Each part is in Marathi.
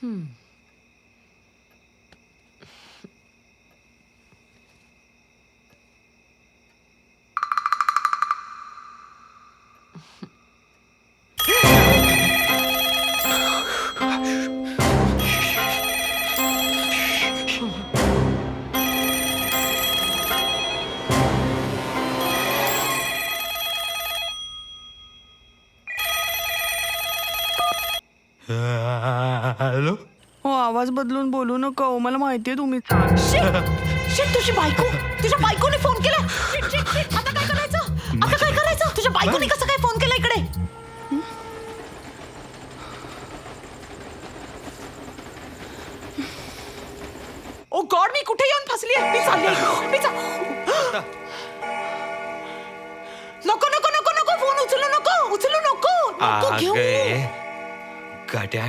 Hmm. हॅलो? हो आवाज बदलून बोलू नका हो मला माहितीये तुम्ही. शिट! तुझी बायको! तुझ्या बायकोने फोन केला! शिट शिट शिट आता काय करायचं? आता काय करायचं? तुझ्या बायकोने कसं काय फोन केला इकडे? ओ गॉड मी कुठे येऊन फसली मी चालली मी चा- नको नको नको नको फोन उचलू नको उचलू नको नको घेऊ अगे गाड्या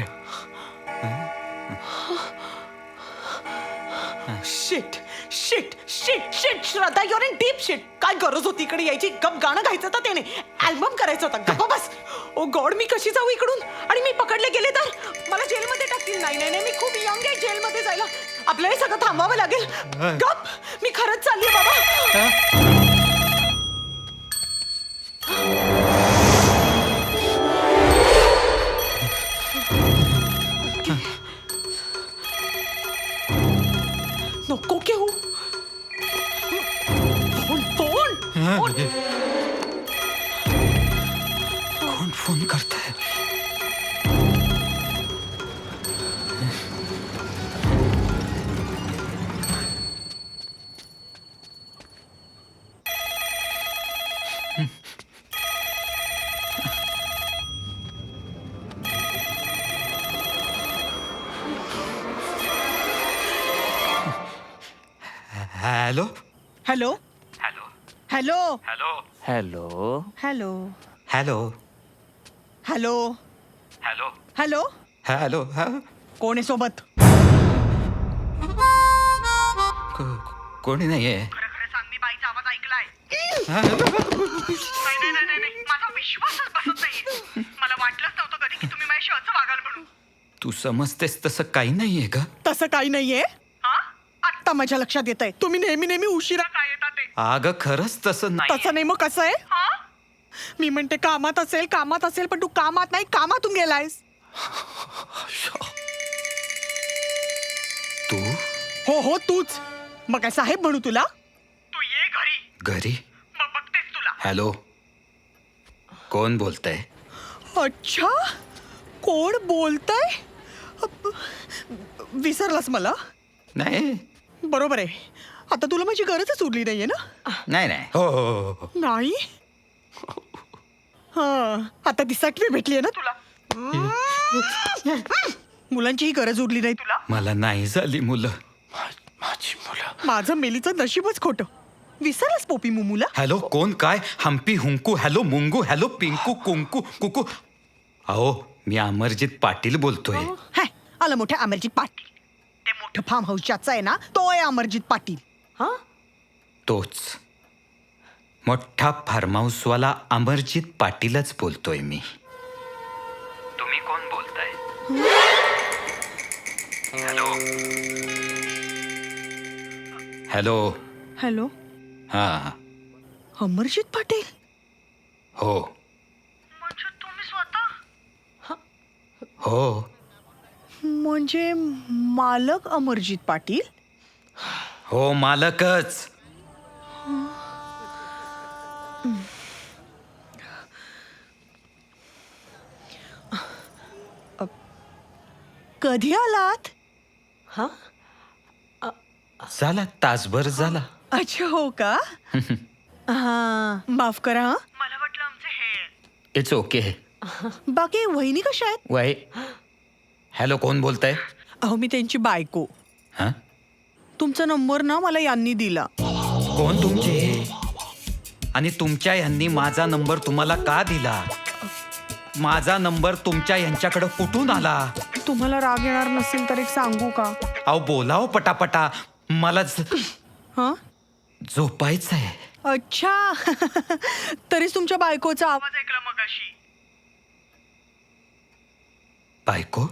shit shit shit shit Shraddha your in deep shit काय गरज होती इकडे यायची? गप गाणं गायचं होतं त्याने. अल्बम करायचा होता. गप्पा बस. ओ गॉड मी कशी जाऊ इकडून? आणि मी पकडले गेले तर? मला जेलमध्ये टाकतील. नाही नाही नाही मी खूप यंग आहे जेलमध्ये जायला. आपल्याला हे सगळं थांबावं लागेल. गप. मी खरंच चालली बाबा. को क्या हूँ फोन फोन फोन कौन फोन करता है hello hello hello hello hello hello hello hello hello hello hello hello हा कोण आहे सोबत को- कोणी नाहीये सांग मी बाईचा आवाज ऐकलाय नाही नाही नाही नाही नाही. माझा विश्वासच बसत नाही मला वाटलंच नव्हतं कधी की तुम्ही माझ्याशी असं वागाल म्हणून तू समजतेस तसं काही नाहीये का तसं काही नाहीये आत्ता माझ्या लक्षात येत आहे तुम्ही नेहमी नेहमी उशिरा काय येतात ते? अगं खरंच तसं नाही. तसं नाही मग कसं आहे? मी म्हणते कामात असेल कामात असेल पण तू कामात नाही कामातून गेलायस. तू? हो हो तूच. मग काय साहेब म्हणू तुला? तू ये घरी. घरी? मग बघतेस तुला. हॅलो. कोण बोलतय? अच्छा. कोण बोलतय? विसरलास मला? नाही. बरोबर आहे. आता तुला माझी गरजच उरली नाहीये ना? नाही नाही. हो हो, हो हो. नाही? हा आता ती सटवी भेटली आहे ना तुला? मुलांचीही गरज उरली नाही तुला? मला नाही झाली मुलं. माझी मुलं. माझं मेलीचं नशीबच खोटं. विसरलास पोपी मुमुला? हॅलो कोण काय? हम्पी हुंकू हॅलो मुंगू हॅलो पिंकू कुंकू कुकू. अहो मी अमरजित पाटील बोलतोय. हाय आलं मोठ्या अमरजित पाटील. फार्म हाऊस ज्याचं आहे ना तो आहे अमरजित पाटील. हा? तोच. मोठा फार्महाऊसवाला अमरजित पाटीलच बोलतोय मी. तुम्ही कोण बोलताय? हॅलो. हॅलो. हॅलो. हा. अमरजित पाटील? हो. म्हणजे तुम्ही स्वतः? हो. म्हणजे मालक अमरजित पाटील? हो मालकच. कधी आलात? झाला तासभर झाला. अच्छा हो का? हा माफ करा हा. मला वाटलं आमचे हे इट्स ओके बाकी वहिनी कशा आहेत? वय हॅलो कोण बोलताय? अहो मी त्यांची बायको. हा? तुमचा नंबर ना मला यांनी दिला. कोण तुमचे? आणि तुमच्या यांनी माझा नंबर तुम्हाला का दिला? माझा नंबर तुमच्या यांच्याकडे कुठून आला? तुम्हाला राग येणार नसेल तर एक सांगू का? अहो बोलाव पटापटा. मला हा? झोपायचं आहे अच्छा. तरीच तुमच्या बायकोचा आवाज ऐकला मगाशी. बायको?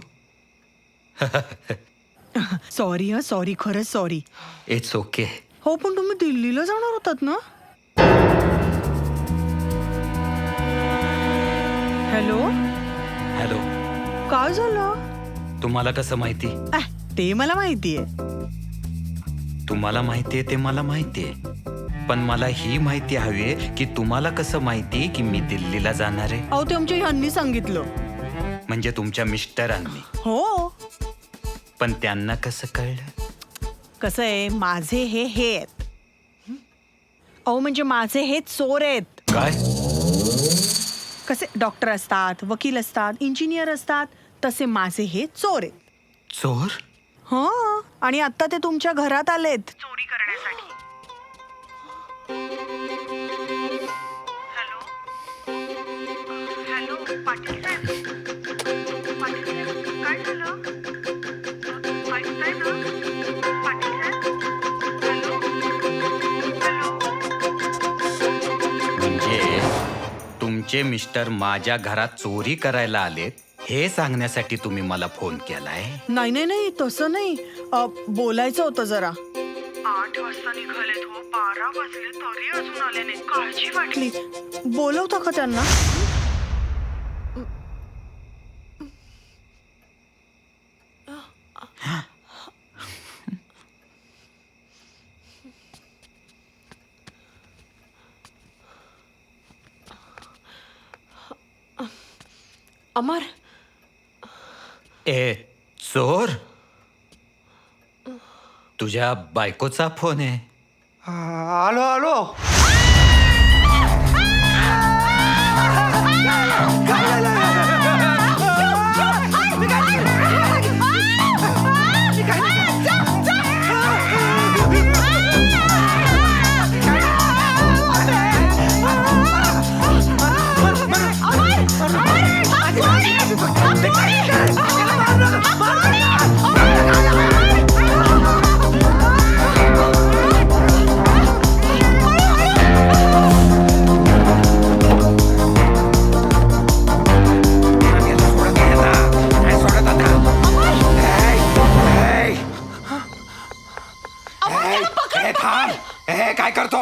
सॉरी हा सॉरी खरंच सॉरी इट्स ओके हो पण तुम्ही दिल्लीला जाणार होतात ना? हॅलो हॅलो काय झालं? तुम्हाला कसं माहिती? अह, ते मला माहितीये तुम्हाला माहितीये ते मला माहितीये पण मला ही माहिती हवी की तुम्हाला कसं माहिती की मी दिल्लीला जाणार आहे? अहो ते आमच्या ह्यांनी सांगितलं. म्हणजे तुमच्या मिस्टरांनी. हो. पण त्यांना कसं कळलं? कसं आहे? माझे हे हे आहेत? अहो म्हणजे माझे हे चोर आहेत. काय? कसे? डॉक्टर असतात वकील असतात इंजिनियर असतात तसे माझे हे चोर आहेत. चोर? हा आणि आता ते तुमच्या घरात आलेत. चोरी करण्यासाठी. म्हणजे तुमचे मिस्टर माझ्या घरात चोरी करायला आलेत हे सांगण्यासाठी तुम्ही मला फोन केलाय? नाही नाही नाही तसं नाही. अ, बोलायचं होतं जरा. आठ वाजता निघालेत हो बारा वाजले तरी अजून आले नाही. काळजी वाटली. बोलवता का त्यांना? अमर ए चोर. तुझ्या बायकोचा फोन आहे. आलो आलो. ए, थांब. ए, काय करतो?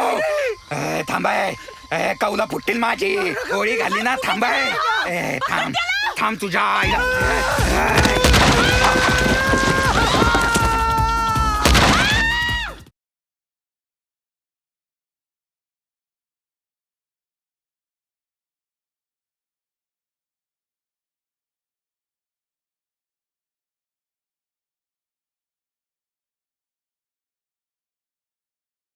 ए, थांबाय. ए, कौला फुटतील माझी. गोळी घाली ना थांबाय. ए, थांब. थांब तुझ्या आईला. ए, ए.